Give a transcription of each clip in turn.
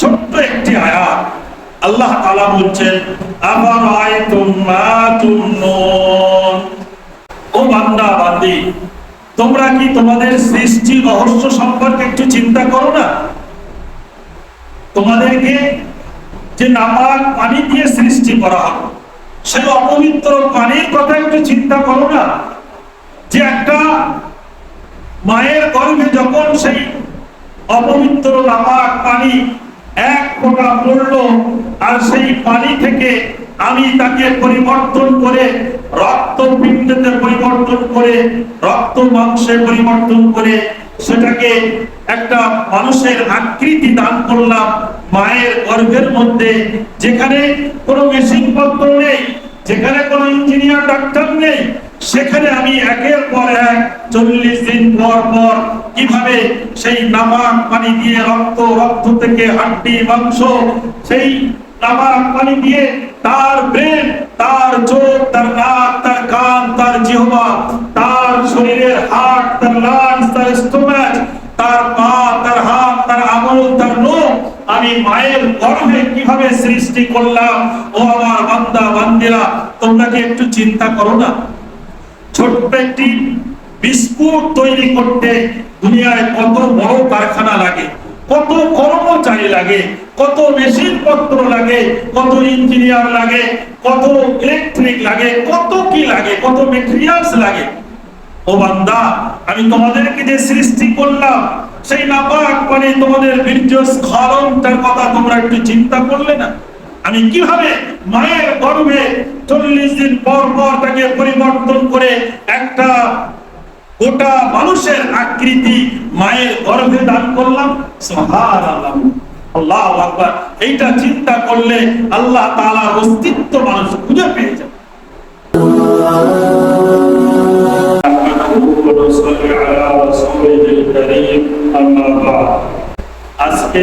ছোট্ট একটি আয়াত। আল্লাহ তাআলা বলছেন, আফারাআইতুম মা তোমরা কি তোমাদের সৃষ্টি রহস্য সম্পর্কে একটু চিন্তা করো না? তোমাদেরকে যে নাপাক পানি দিয়ে সৃষ্টি করা হলো সেই অপবিত্র পানির কথা একটু চিন্তা করো না। যে একটা মায়ের গর্ভে যখন সেই অপবিত্র নাপাক পানি এক ফোঁটা পড়ল আর সেই পানি থেকে আমি তাকে পরিবর্তন করে রক্ত পিণ্ডতে পরিবর্তন করে, রক্ত মাংসে পরিবর্তন করে সেটাকে একটা মানুষের আকৃতি দান করলাম মায়ের গর্ভের মধ্যে। যেখানে কোনো মেশিন পত্র নেই, যেখানে কোনো ইঞ্জিনিয়ার ডাক্তার নেই সেখানে আমি একের পর এক চল্লিশ দিন পর পর কীভাবে সেই নামাক পানি দিয়ে রক্ত রক্ত থেকে হাড্ডি, মাংস, সেই নামাক পানি দিয়ে তার ব্রেন, তার চোখ, তার নাক, তার কান, তার জিহবা, তার শরীরের হাড়, তার তার স্টোমাচ তার পা, তার হাত, তার আমল তার আমি মায়ের গর্ভে কীভাবে সৃষ্টি করলাম? ও আমার বান্দা, বান্দিরা, তোমরা কি একটু চিন্তা করো না? ছোট্ট একটি বিস্কুট তৈরি করতে দুনিয়ায় কত বড় কারখানা লাগে, কত কর্মচারী লাগে, কত মেশিন পত্র লাগে, কত ইঞ্জিনিয়ার লাগে, কত ইলেকট্রিক লাগে, কত কি লাগে, কত মেটেরিয়ালস লাগে। ও বান্দা, আমি তোমাদেরকে যে সৃষ্টি করলাম, সেই নাপাক মানে তোমাদের বীর্য স্খলনটার কথা তোমরা একটু চিন্তা করলে না? আমি কীভাবে মায়ের গর্ভে চল্লিশ দিন পর পর তাকে পরিবর্তন করে একটা গোটা মানুষের আকৃতি মায়ের গর্ভে দান করলাম? আল্লাহ এইটা চিন্তা করলে আল্লাহ অস্তিত্ব মানুষ খুঁজে পেয়ে যাবে। আজকে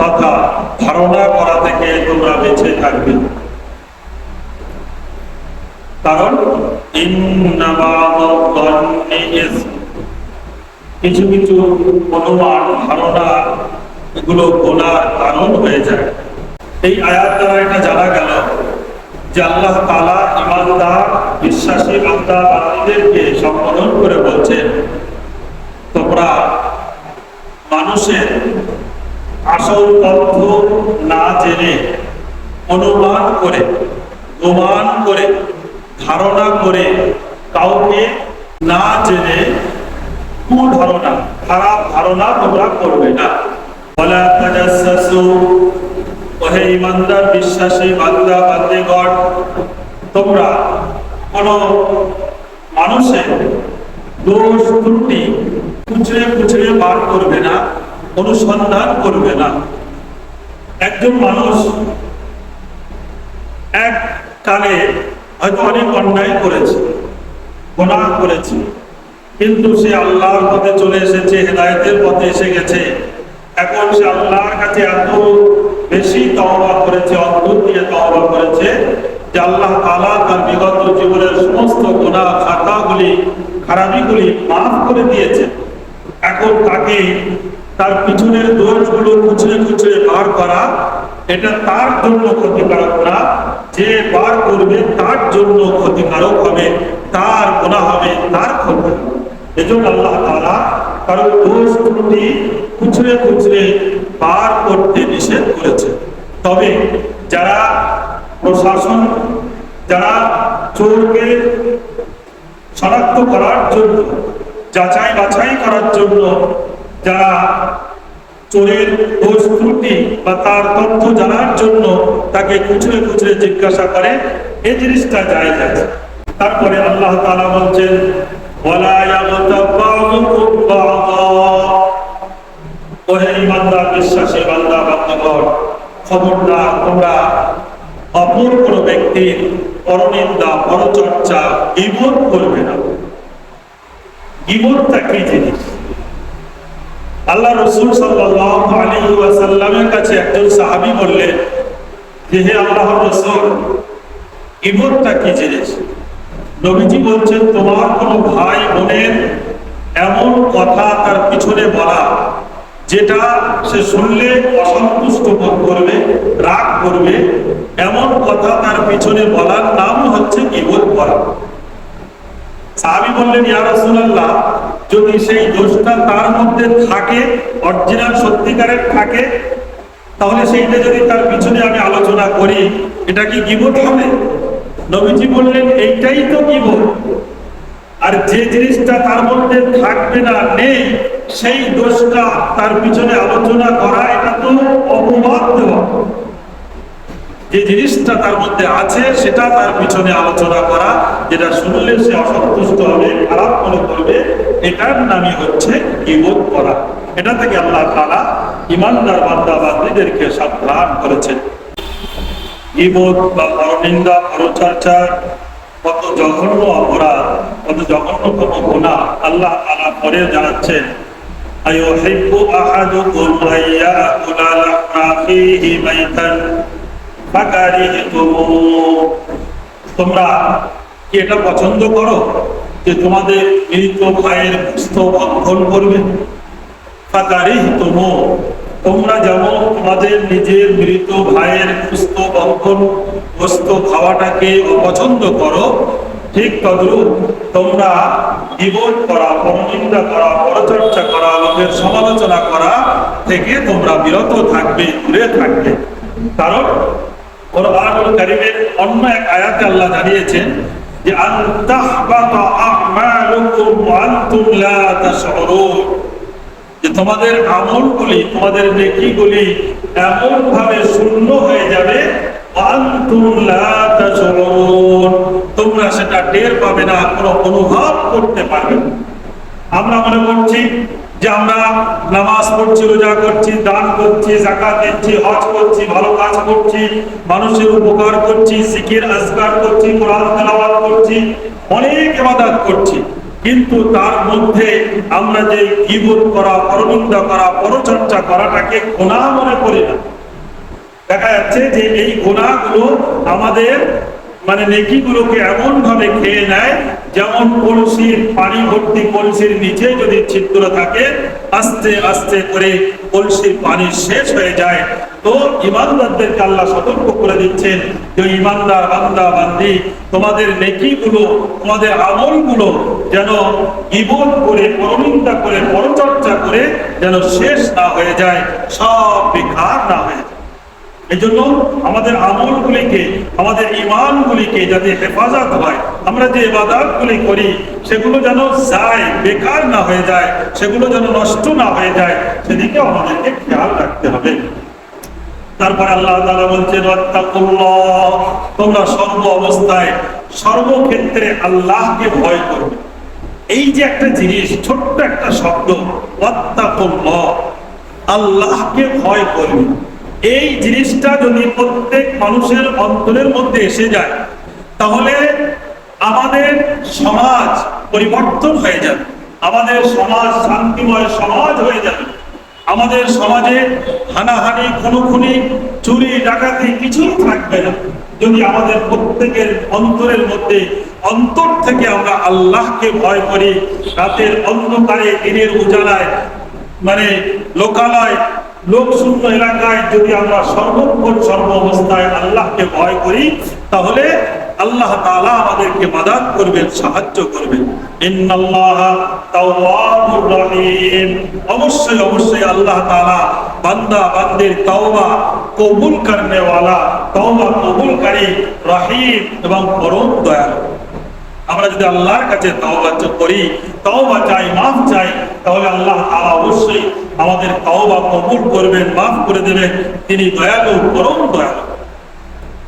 তথা ধারণা করা থেকে তোমরা বেঁচে থাকবে। কারণ কিছু কিছু অনুমান, ধারণা এগুলো গোনার কারণ হয়ে যায়। এই আয়াত দ্বারা এটা জানা গেল যে আল্লাহ তালা ইমানদার, বিশ্বাসী বান্দা, বান্দীদেরকে সম্বোধন করে বলছেন তোমরা মানুষের আসল তথ্য না জেনে, অনুমান করে, প্রমাণ করে, ধারণা করে কাউকে না জেনে কুধারণা খারাপ ধারণা তোমরা করবে না। ওয়ালা তাজাসসু ওহে ইমানদার বিশ্বাসী বান্দা, বান্দেগণ, তোমরা কোন মানুষের দোষ ত্রুটি খুচরে খুচরে বার করবে না। অনুসন্ধান করবে না। একজন মানুষ এক কালে হয়তো অনেক অন্যায় করেছে, গোনাহ করেছে, কিন্তু সে আল্লাহর পথে চলে এসেছে, হেদায়তের পথে এসে গেছে। এখন সে আল্লাহর কাছে এত বেশি তওবা করেছে অন্তর দিয়ে তওবা করেছে, যে আল্লাহ তাআলা তার বিগত জীবনের সমস্ত গুনাহ খাতাগুলি, খারাপিগুলি মাফ করে দিয়েছে এখন তাকে তার পিছনের দোষগুলো খুচরে খুচরে বার করা, এটা তার জন্য ক্ষতিকারক না, যে বার করবে তার জন্য ক্ষতিকারক হবে, তার গোনা হবে, তার ক্ষতি এজন্য আল্লাহ তাআলা কারও দোষ ত্রুটি খুচরে খুচরে বার করতে নিষেধ করেছে তবে যারা প্রশাসন, যারা চোরকে শনাক্ত করার জন্য যাচাই বাছাই করার জন্য যারা চোরের দোষ ত্রুটি বা তার তথ্য জানার জন্য তাকে খুচরে খুচরে জিজ্ঞাসা করে, এই জিনিসটা যায় তারপরে আল্লাহ তাআলা বলছেন বিশ্বাসী অপর কোন ব্যক্তির পরচর্চা গিবত করবে না। গিবতটা কি জিনিস? আল্লাহ রসুল ওয়াসাল্লামের কাছে একজন সাহাবী বললেন, যে হে আল্লাহর রসুল গিবতটা কি জিনিস? নবীজি বলছেন, তোমার কোনো ভাই বোনের এমন কথা তার পিছনে বলা, যেটা সে শুনলে অসন্তুষ্ট বোধ করবে, রাগ করবে, এমন কথা তার পিছনে বলার নাম হচ্ছে গিবত করা সাহাবী বললেন, ইয়া যদি সেই দোষটা তার মধ্যে থাকে, অরিজিনাল সত্যিকারের থাকে, তাহলে সেইটা যদি তার পিছনে আমি আলোচনা করি, এটা কি গিবত হবে? নবীজি বললেন, এইটাই তো গিবত। আর যে জিনিসটা তার মধ্যে থাকবে না, নেই, সেই দোষটা তার পিছনে আলোচনা করা, এটা তো অপবাদ যে জিনিসটা তার মধ্যে আছে সেটা তার পিছনে আলোচনা করা যেটা শুনলে সে অসন্তুষ্ট হবে খারাপ মনে করবে এটার নামই হচ্ছে ইবোধ করা এটা থেকে আল্লাহ তালা ইমানদার বান্দা বান্দিদেরকে সাবধান করেছেন ইবোধ বা পরনিন্দা পরচর্চা কত জঘন্য অপরাধ কত জঘন্যতম গুণা আল্লাহ তালা পরে জানাচ্ছেন أيحب أحدكم أن يأكل لحم أخيه ميتا তোমরা কি এটা পছন্দ করো যে তোমাদের মৃত ভাইয়ের পুস্ত বন্ধন করবে? তোমরা যেমন তোমাদের নিজের মৃত ভাইয়ের পুস্ত বন্ধন বস্ত খাওয়াটাকে অপছন্দ করো, ঠিক তদ্রুপ তোমরা জীবন করা, পরনিন্দা করা, পরচর্চা করা, লোকের সমালোচনা করা থেকে তোমরা বিরত থাকবে, দূরে থাকবে। কারণ কোরআনুল কারীমের অন্য এক আয়াতে আল্লাহ জানিয়েছেন যে আনতাহবাতা আমালুকুম ওয়া আনতুম লা তাশউরুন। যে, তোমাদের তোমাদের নেকিগুলি এমন ভাবে শূন্য হয়ে যাবে তোমরা সেটা টের পাবে না, কোনো অনুভব করতে পারবে না। আমরা মনে করছি যে আমরা নামাজ পড়ছি, রোজা করছি, দান করছি জাকাত দিচ্ছি, হজ করছি, ভালো কাজ করছি, মানুষের উপকার করছি, জিকির, আজকার করছি, কোরআন তেলাওয়াত করছি, অনেক ইবাদত করছি। কিন্তু তার মধ্যে আমরা যে গীবত করা, পরনিন্দা করা, পরচর্চা করাটাকে গোনা মনে করি না। দেখা যাচ্ছে যে এই গোনাগুলো আমাদের মানে নেকিগুলোকে এমন ভাবে খেয়ে নেয় যেমন কলসির পানি ভর্তি কলসির নিচে যদি ছিদ্র থাকে, আস্তে আস্তে করে কলসির পানি শেষ হয়ে যায়। তো ইমানদারদেরকে আল্লাহ সতর্ক করে দিচ্ছেন যে, ইমানদার, বান্দা, বান্দি, তোমাদের নেকিগুলো, তোমাদের আমলগুলো যেন ইবন করে পরনিন্দা করে, পরচর্চা করে যেন শেষ না হয়ে যায়, সব বেকার না হয়ে যায়। এই জন্য আমাদের আমলগুলিকে, আমাদের ইমানগুলিকে যাতে হেফাজত হয়, আমরা যে ইবাদতগুলি করি, সেগুলো যেন যায়, বেকার না হয়ে যায়, সেগুলো যেন নষ্ট না হয়ে যায়, সেদিকে আমাদেরকে খেয়াল রাখতে হবে। তারপর আল্লাহ বলছেন তোমরা সর্ব অবস্থায়, সর্বক্ষেত্রে আল্লাহকে ভয় করবে এই যে একটা জিনিস, ছোট্ট একটা শব্দ আল্লাহকে ভয় করবে। এই জিনিসটা যদি প্রত্যেক মানুষের অন্তরের মধ্যে এসে যায়, তাহলে আমাদের সমাজ পরিবর্তন হয়ে যাবে। আমাদের সমাজ শান্তিময় সমাজ হয়ে যাবে। আমাদের সমাজে হানাহানি, খুনোখুনি, চুরি, ডাকাতি কিছুই থাকবে না। যদি আমাদের প্রত্যেকের অন্তরের মধ্যে অন্তর থেকে আমরা আল্লাহকে ভয় করি, রাতের অন্ধকারে দিনের উজালায় মানে লোকালয় লোকশূন্য এলাকায় যদি আমরা সর্বক্ষণ সর্ব অবস্থায় আল্লাহকে ভয় করি, তাহলে আল্লাহ তাআলা আমাদেরকে মাদাত করবেন, সাহায্য করবেন। অবশ্যই অবশ্যই আল্লাহ তাআলা বান্দা, বান্দির তাওবা কবুল করনে ওয়ালা তাওবা কবুলকারী, রহিম এবং পরম দয়ালু। আমরা যদি আল্লাহর কাছে তাওবা করি, তাওবা চাই, মাফ চাই, তাহলে আল্লাহ তাআলা অবশ্যই আমাদের তাওবা কবুল করবেন, মাফ করে দেবেন। তিনি দয়ালু, পরম দয়ালু।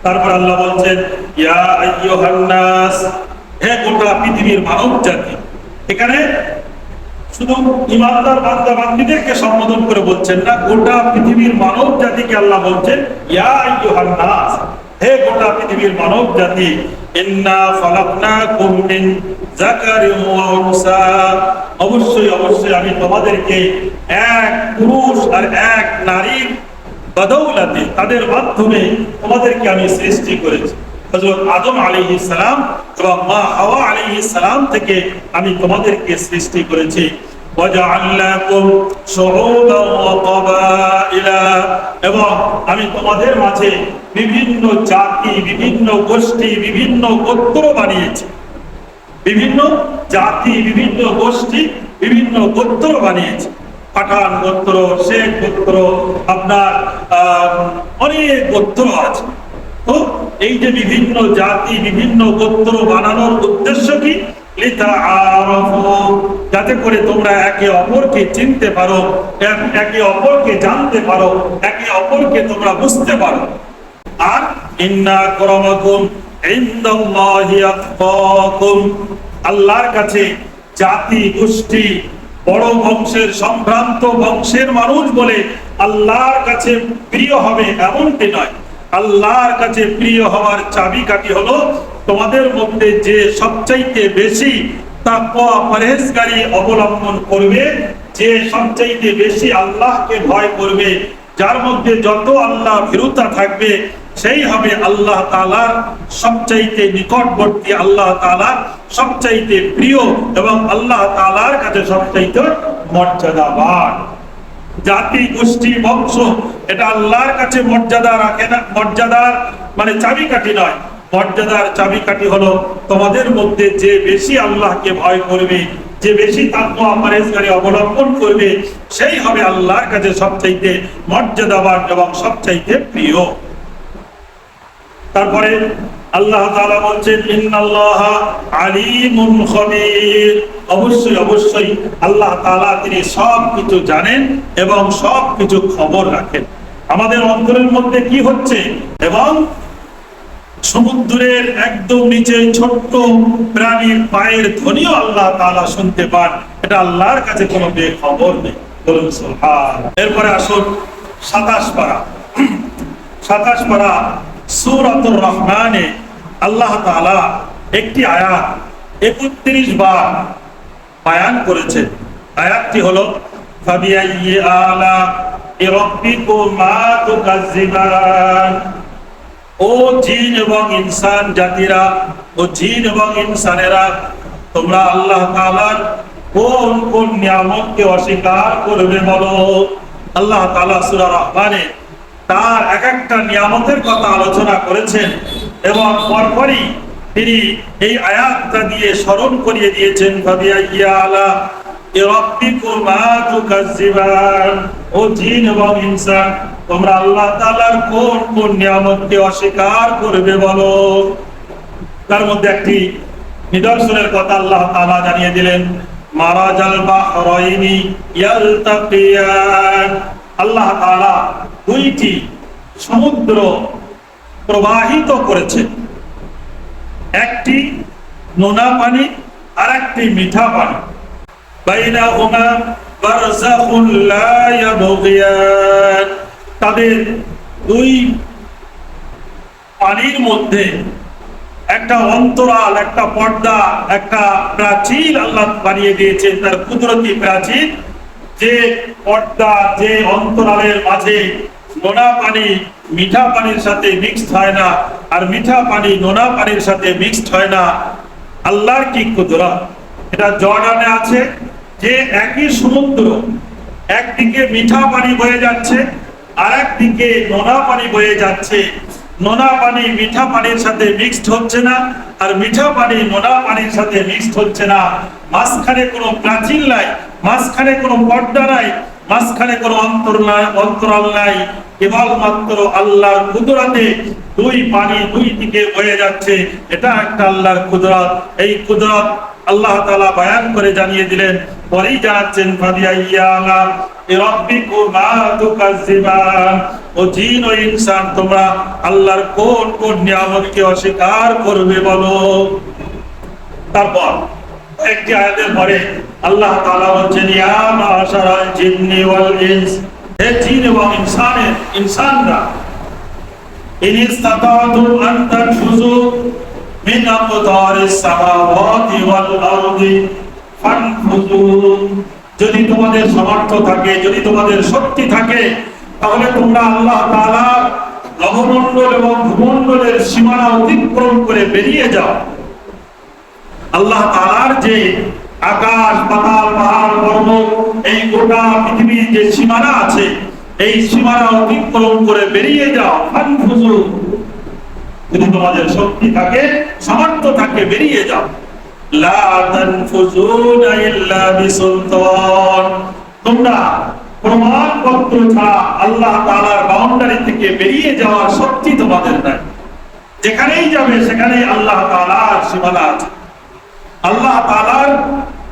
তারপর আল্লাহ বলছেন, ইয়া আইয়ুহান নাস হে গোটা পৃথিবীর মানব জাতি এখানে শুধু ইমানদার বান্দা বান্দিদেরকে সম্বোধন করে বলছেন না, গোটা পৃথিবীর মানব জাতিকে আল্লাহ বলছেন, ইয়া আইয়ুহান নাস হে গোটা পৃথিবীর মানব জাতি অবশ্যই অবশ্যই আমি তোমাদেরকে এক পুরুষ আর এক নারীর তাদের মাধ্যমে তোমাদেরকে আমি সৃষ্টি করেছি। হজরত আদম আলী সালাম এবং মা হাওয়া আলী সালাম থেকে আমি তোমাদেরকে সৃষ্টি করেছি। এবং আমি তোমাদের মাঝে বিভিন্ন জাতি, বিভিন্ন গোষ্ঠী, বিভিন্ন গোত্র বানিয়েছি। বিভিন্ন জাতি, বিভিন্ন গোষ্ঠী, বিভিন্ন গোত্র বানিয়েছি। পাঠান গোত্র, শেখ গোত্র, আপনার অনেক গোত্র আছে। তো এই যে বিভিন্ন জাতি, বিভিন্ন গোত্র বানানোর উদ্দেশ্য কি? যাতে করে তোমরা একে অপরকে চিনতে পারো একে অপরকে জানতে পারো, একে অপরকে তোমরা বুঝতে পারো। আর ইন্না করমাকুম আল্লাহর কাছে জাতি, গোষ্ঠী, বড় বংশের সম্ভ্রান্ত বংশের মানুষ বলে আল্লাহর কাছে প্রিয় হবে এমনটি নয়। আল্লাহর কাছে প্রিয় হওয়ার চাবিকাঠি হলো তোমাদের মধ্যে যে সবচাইতে বেশি তাকওয়া পরহেজগারি অবলম্বন করবে, যে সবচাইতে বেশি আল্লাহকে ভয় করবে, যার মধ্যে যত আল্লাহ ভীরুতা থাকবে, সেই হবে আল্লাহ তালার সবচাইতে নিকটবর্তী আল্লাহ তালার সবচাইতে প্রিয় এবং আল্লাহ তালার কাছে সবচাইতে মর্যাদাবান। জাতি, গোষ্ঠী, বংশ, এটা আল্লাহর কাছে মর্যাদা রাখে না, মর্যাদার মানে চাবিকাঠি নয়। মর্যাদার চাবিকাঠি হলো তোমাদের মধ্যে যে বেশি আল্লাহকে ভয় করবে, যে বেশি তাকওয়া পরহেজগারি অবলম্বন করবে, সেই হবে আল্লাহর কাছে সবচাইতে মর্যাদাবান এবং সবচাইতে প্রিয়। তারপরে আল্লাহ তাআলা বলছেন খবীর। অবশ্যই অবশ্যই আল্লাহ তাআলা তিনি সব কিছু জানেন এবং সব কিছু খবর রাখেন। আমাদের অন্তরের মধ্যে কি হচ্ছে? এবং সমুদ্রের একদম নিচে ছোট্ট প্রাণীর পায়ের ধ্বনিও আল্লাহ তাআলা শুনতে পান। এটা আল্লাহর কাছে কোনো খবর নেই। বলুন, সুবহান। এরপরে আসুন, সাতাশ পারা। সাতাশ পারা, সূরাতুর রহমানে আল্লাহ একটি আয়াত 31 বার বায়ান করেছেন। আয়াতটি হলো ও ইনসান জাতিরা ও জিন এবং ইনসানেরা, তোমরা আল্লাহ কোন কোন অস্বীকার করবে বলো। আল্লাহ সূরা রহমানে তার এক একটা নিয়ামতের কথা আলোচনা করেছেন। এবং পরপরই তিনি এই আয়াতটা দিয়ে স্মরণ করিয়ে দিয়েছেন ও জিন এবং তোমরা আল্লাহ কোন কোন অস্বীকার করবে বলো? তার মধ্যে একটি কথা আল্লাহ তাআলা জানিয়ে দিলেন আল্লাহ দুইটি সমুদ্র প্রবাহিত করেছেন একটি নোনা পানি আর একটি মিঠা পানি। তাদের দুই পানির মধ্যে একটা অন্তরাল, একটা পর্দা, একটা প্রাচীর আল্লাহ বানিয়ে দিয়েছেন, তার কুদরতি প্রাচীর। যে পর্দা, যে অন্তরালের মাঝে নোনা পানি, মিঠা পানির সাথে মিক্সড হয় না। আর মিঠা পানি, নোনা পানির সাথে মিক্সড হয় না। আল্লাহর কি কুদরত? এটা জর্ডানে আছে, যে একই সমুদ্র, একদিকে মিঠা পানি বয়ে যাচ্ছে আর একদিকে নোনা পানি বয়ে যাচ্ছে। নোনা পানি মিঠা পানির সাথে মিক্সড হচ্ছে না, আর মিঠা পানি নোনা পানির সাথে মিক্সড হচ্ছে না। মাঝখানে কোনো প্রাচীন নাই, মাঝখানে কোনো পর্দা নাই মাঝখানে কোনো অন্তর নাই, অন্তরাল নাই কেবলমাত্র আল্লাহর কুদরতে দুই পানি দুই দিকে বয়ে যাচ্ছে। এটা একটা আল্লাহর কুদরত। এই কুদরত আল্লাহ তাআলা বয়ান করে জানিয়ে দিলেন, পরেই জানাচ্ছেন ও জিন ও ইনসান, তোমরা আল্লাহর কোন কোন নিয়ামতকে অস্বীকার করবে বলো? তারপর একটি আয়াতের পরে আল্লাহ তাআলা বলছেন, ইয়া মাশারাল জিন্নি ওয়াল ইনস। হে জিন এবং ইনসানের, ইনসানরা, ইন ইসতাতাতুম আন তানফুযু মিন আকতারিস সামাওয়াতি ওয়াল আরদি ফানফুযু। যদি তোমাদের সামর্থ্য থাকে, যদি তোমাদের শক্তি থাকে, তাহলে তোমরা আল্লাহ তাআলার নবমণ্ডল এবং ভূমণ্ডলের সীমানা অতিক্রম করে বেরিয়ে যাও। আল্লাহ তাআলার যে আকাশ, পাতাল, পাহাড় পর্বত এই গোটা পৃথিবীর যে সীমানা আছে, এই সীমানা অতিক্রম করে বেরিয়ে যাও। ফানফুজু যদি তোমাদের শক্তি থাকে, সামর্থ্য থাকে, বেরিয়ে যাও। লা তানফুজুনা ইল্লা বিসুলতান। তোমরা প্রমাণপত্র ছাড়া আল্লাহ তাআলার বাউন্ডারি থেকে বেরিয়ে যাওয়ার শক্তি তোমাদের নাই। যেখানেই যাবে, সেখানেই আল্লাহ তাআলার সীমানা আছে। আল্লাহ তাআলার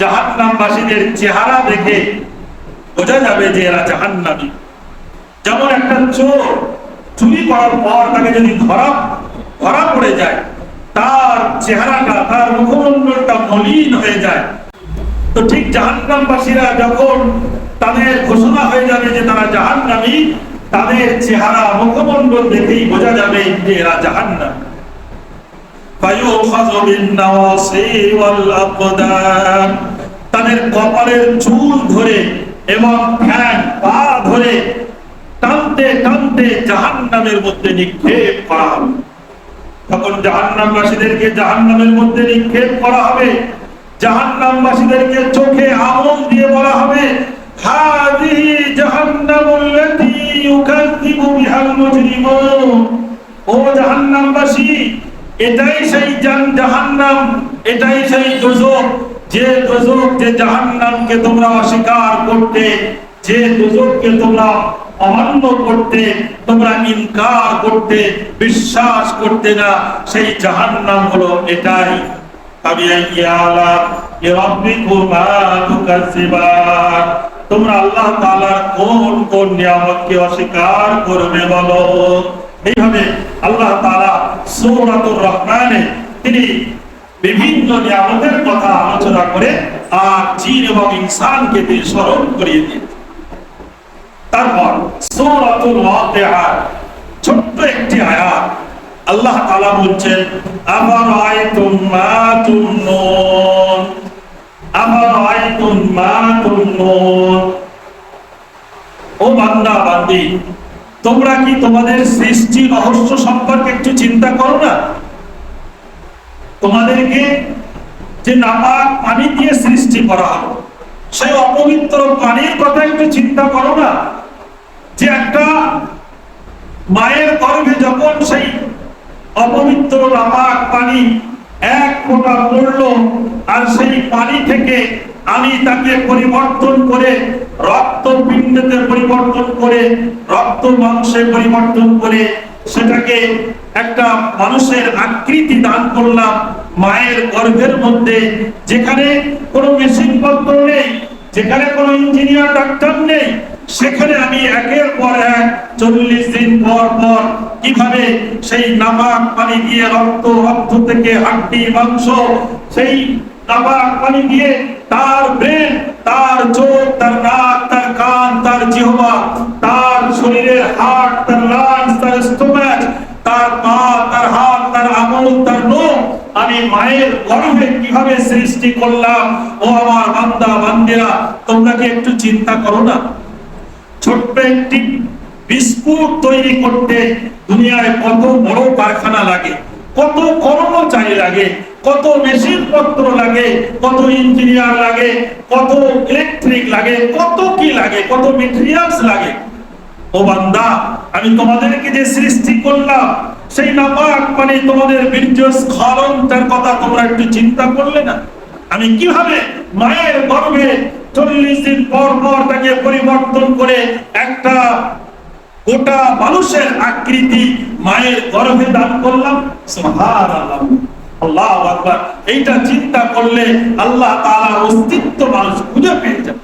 জাহান্নামবাসীদের চেহারা দেখে বোঝা যাবে যে এরা জাহান্নামী। যেমন একটা চোর চুরি করার পর তাকে যদি ধরা ধরা পড়ে যায়, তার চেহারাটা, তার মুখমণ্ডলটা মলিন হয়ে যায়। তো ঠিক জাহান্নামবাসীরা যখন তাদের ঘোষণা হয়ে যাবে যে তারা জাহান্নামী, তাদের চেহারা, মুখমণ্ডল দেখেই বোঝা যাবে যে এরা জাহান্নাম। বিন-নাওয়াসি ওয়াল আকদাম তাদের কপালের চুল ধরে এবং ঠ্যাং পা ধরে টানতে টানতে জাহান্নামের মধ্যে নিক্ষেপ করা হবে। তখন জাহান্নামবাসীদেরকে জাহান্নামের মধ্যে নিক্ষেপ করা হবে। জাহান্নামবাসীদেরকে চোখে আগুন দিয়ে বলা হবে হাদিহি জাহান্নামুল্লাতী ইউকাযযিবু বিহাল মুজরিমুন। ও জাহান্নামবাসী এটাই সেই জান জাহান্নাম, এটাই সেই দোজখ যে দোজখ যে জাহান্নামকে তোমরা অস্বীকার করতে, যে দোজখকে তোমরা অমান্য করতে, তোমরা ইনকার করতে, বিশ্বাস করতে না, সেই জাহান্নাম হলো এটাই। তোমরা আল্লাহ তাআলার কোন কোন নিয়ামতকে অস্বীকার করবে বলো? এইভাবে আল্লাহ তাআলা সূরাতুর রহমানে তিনি বিভিন্ন নিয়ামতের কথা আলোচনা করে আর জিন এবং ইনসানকে তিনি স্মরণ করিয়ে দিয়েছেন। তারপর ছোট্ট একটি আয়াত আল্লাহ বলছেন ও বান্দা, বান্দি তোমরা কি তোমাদের সৃষ্টি রহস্য সম্পর্কে একটু চিন্তা করো না? তোমাদেরকে যে নাপাক পানি দিয়ে সৃষ্টি করা হলো সেই অপবিত্র পানির কথা একটু চিন্তা করো না। যে একটা মায়ের গর্ভে যখন সেই অপবিত্র নাপাক পানি এক ফোঁটা পড়ল, আর সেই পানি থেকে আমি তাকে পরিবর্তন করে রক্ত পিণ্ডতে পরিবর্তন করে রক্ত মাংসে পরিবর্তন করে সেটাকে একটা মানুষের আকৃতি দান করলাম মায়ের গর্ভের মধ্যে। যেখানে কোনো মেশিন পত্র নেই, যেখানে কোনো ইঞ্জিনিয়ার ডাক্তার নেই, সেখানে আমি একের পর এক চল্লিশ দিন পর পর কীভাবে সেই নাপাক পানি দিয়ে রক্ত রক্ত থেকে হাড্ডি, মাংস সেই নাপাক পানি দিয়ে তার ব্রেন, তার চোখ, তার নাক, তার কান, তার জিহ্বা, তার শরীরের হাড়, তার লাংস তার স্টোম্যাচ তার পা, তার হাত, তার আঙুল, তার নখ। আমি মায়ের গর্ভে কীভাবে সৃষ্টি করলাম? ও আমার বান্দা, বান্দিরা, তোমরা কি একটু চিন্তা করো না? ছোট্ট একটি বিস্কুট তৈরি করতে দুনিয়ায় কত বড় কারখানা লাগে। কত কর্মচারী লাগে, কত মেশিন পত্র লাগে, কত ইঞ্জিনিয়ার লাগে, কত ইলেকট্রিক লাগে, কত কি লাগে, কত মেটেরিয়ালস লাগে। ও বান্দা, আমি তোমাদেরকে যে সৃষ্টি করলাম, সেই নাপাক মানে তোমাদের বীর্য স্খলনটার কথা তোমরা একটু চিন্তা করলে না। আমি কীভাবে মায়ের গর্ভে চল্লিশ দিন পর পর তাকে পরিবর্তন করে একটা গোটা মানুষের আকৃতি মায়ের গর্ভে দান করলাম। আল্লাহ এইটা চিন্তা করলে আল্লাহ তাআলার অস্তিত্ব মানুষ খুঁজে পেয়ে যাবে।